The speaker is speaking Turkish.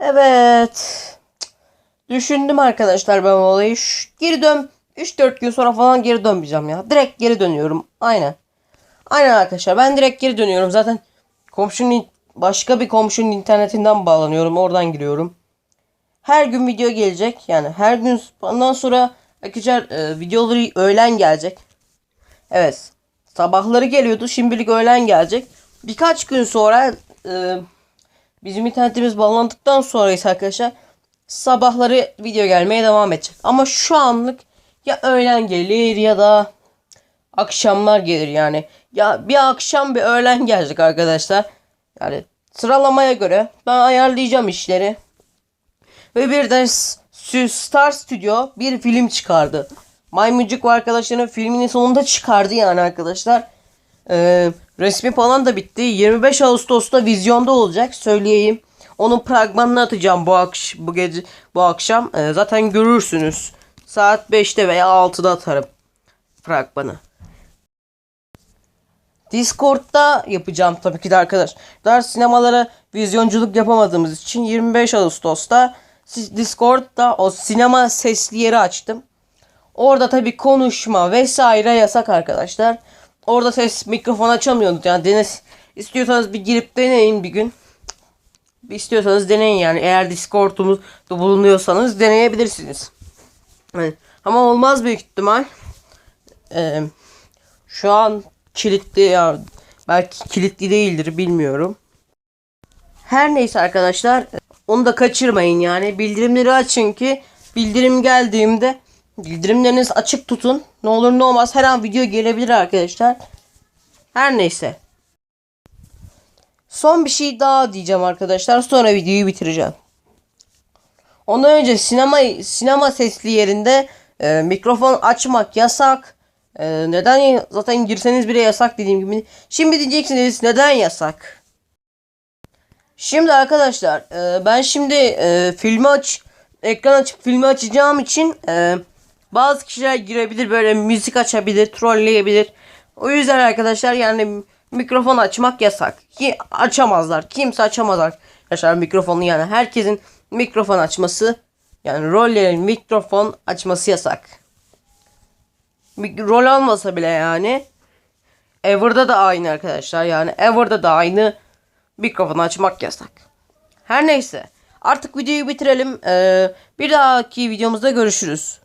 Evet. Düşündüm arkadaşlar ben olayı. Şş, geri dön. 3-4 gün sonra falan geri dönmeyeceğim ya. Direkt geri dönüyorum. Aynen. Aynen arkadaşlar. Ben direkt geri dönüyorum. Zaten komşunun başka bir komşunun internetinden bağlanıyorum. Oradan giriyorum. Her gün video gelecek. Yani her gün ondan sonra arkadaşlar e, videoları öğlen gelecek. Evet. Sabahları geliyordu. Şimdilik öğlen gelecek. Birkaç gün sonra e, bizim internetimiz bağlandıktan sonra ise arkadaşlar sabahları video gelmeye devam edecek. Ama şu anlık ya öğlen gelir ya da akşamlar gelir yani. Ya bir akşam bir öğlen gelecek arkadaşlar. Yani sıralamaya göre ben ayarlayacağım işleri. Ve bir de Star Studio bir film çıkardı. Maymuncuk ve arkadaşlarının filminin sonunda çıkardı yani arkadaşlar. Ee, resmi falan da bitti. 25 Ağustos'ta vizyonda olacak söyleyeyim. Onun fragmanını atacağım bu akş bu gece bu akşam. Ee, zaten görürsünüz. Saat 5'te veya 6'da atarım fragmanı. Discord'da yapacağım tabii ki de arkadaşlar. Sinemalara vizyonculuk yapamadığımız için 25 Ağustos'ta Discord'da o sinema sesli yeri açtım. Orada tabii konuşma vesaire yasak arkadaşlar. Orada ses mikrofon açamıyorduk. Yani deniz istiyorsanız bir girip deneyin bir gün. İstiyorsanız deneyin yani. Eğer Discord'umuzda bulunuyorsanız deneyebilirsiniz. Yani, ama olmaz büyük ihtimal. Ee, şu an kilitli ya belki kilitli değildir bilmiyorum. Her neyse arkadaşlar onu da kaçırmayın yani bildirimleri açın ki bildirim geldiğimde bildirimleriniz açık tutun. Ne olur ne olmaz her an video gelebilir arkadaşlar. Her neyse. Son bir şey daha diyeceğim arkadaşlar. Sonra videoyu bitireceğim. Ondan önce sinema sinema sesli yerinde e, mikrofon açmak yasak. E, neden zaten girseniz bile yasak dediğim gibi. Şimdi diyeceksiniz neden yasak? Şimdi arkadaşlar e, ben şimdi e, filmi aç ekran açıp filmi açacağım için e, bazı kişiler girebilir böyle müzik açabilir, trolleyebilir. O yüzden arkadaşlar yani mikrofon açmak yasak. Ki açamazlar. Kimse açamaz arkadaşlar mikrofonu yani herkesin mikrofon açması yani rollerin mikrofon açması yasak. Rol almasa bile yani Ever'da da aynı arkadaşlar yani Ever'da da aynı mikrofon açmak yasak. Her neyse artık videoyu bitirelim. Ee, bir dahaki videomuzda görüşürüz.